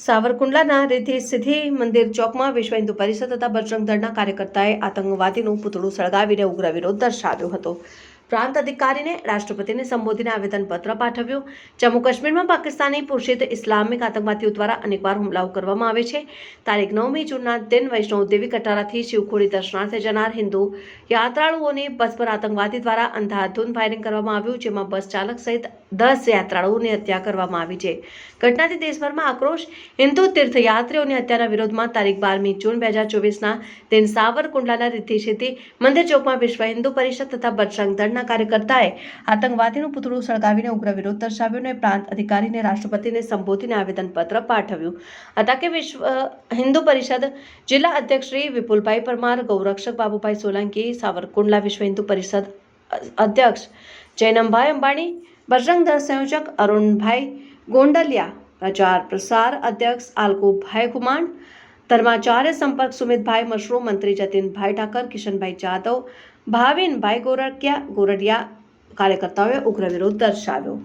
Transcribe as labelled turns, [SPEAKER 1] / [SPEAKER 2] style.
[SPEAKER 1] સાવરકુંડલાના રીતિ સિદ્ધિ મંદિર ચોકમાં વિશ્વ હિન્દુ પરિષદ તથા બજરંગ દળના કાર્યકર્તાએ આતંકવાદીનું પૂતળું સળગાવીને ઉગ્ર વિરોધ દર્શાવ્યો હતો. પ્રાંત અધિકારીને રાષ્ટ્રપતિને સંબોધીને આવેદનપત્ર પાઠવ્યું. જમ્મુ કાશ્મીરમાં પાકિસ્તાની પુરશિત ઇસ્લામિક આતંકવાદીઓ દ્વારા અનેકવાર હુમલાઓ કરવામાં આવે છે. તારીખ નવમી જૂનના દિન વૈષ્ણવ દેવી કટારાથી શિવખોડી દર્શનાર્થે જનાર હિન્દુ યાત્રાળુઓની બસ પર આતંકવાદી દ્વારા અંધાધૂન ફાયરિંગ કરવામાં આવ્યું, જેમાં બસ ચાલક સહિત દસ યાત્રાળુઓની હત્યા કરવામાં આવી છે. ઘટનાથી દેશભરમાં આક્રોશ. હિન્દુ તીર્થયાત્રીઓની હત્યાના વિરોધમાં તારીખ બારમી જૂન બે હજાર ચોવીસના દિન સાવરકુંડલાના રીતિ સિદ્ધિ મંદિર ચોકમાં વિશ્વ હિન્દુ પરિષદ તથા બજરંગ દળના કાર્યકર્તાએ આતંકવાદીનું પુતળું સળગાવીને ઉગ્ર વિરોધ દર્શાવ્યો અને પ્રાંત અધિકારીને રાષ્ટ્રપતિને સંબોધીને આવેદનપત્ર પાઠવ્યું. હતા કે વિશ્વ હિન્દુ પરિષદ જિલ્લા અધ્યક્ષ શ્રી વિપુલભાઈ પરમાર, ગૌરક્ષક બાબુભાઈ સોલંકી, સાવરકુંડલા વિશ્વ હિન્દુ પરિષદ અધ્યક્ષ જૈનમભાઈ અંબાણી, બજરંગ દળ સંયોજક અરુણભાઈ ગોંડલિયા, પ્રચાર પ્રસાર અધ્યક્ષ આલકુભાઈ કુમાણ ધર્માચાર્ય સંપર્ક સુમિતભાઈ મશરૂમ મંત્રી જતીનભાઈ ઠાકર, કિશનભાઈ જાદવ, ભાવિનભાઈ ગોરડિયા ગોરડિયા કાર્યકર્તાઓએ ઉગ્ર વિરોધ દર્શાવ્યો.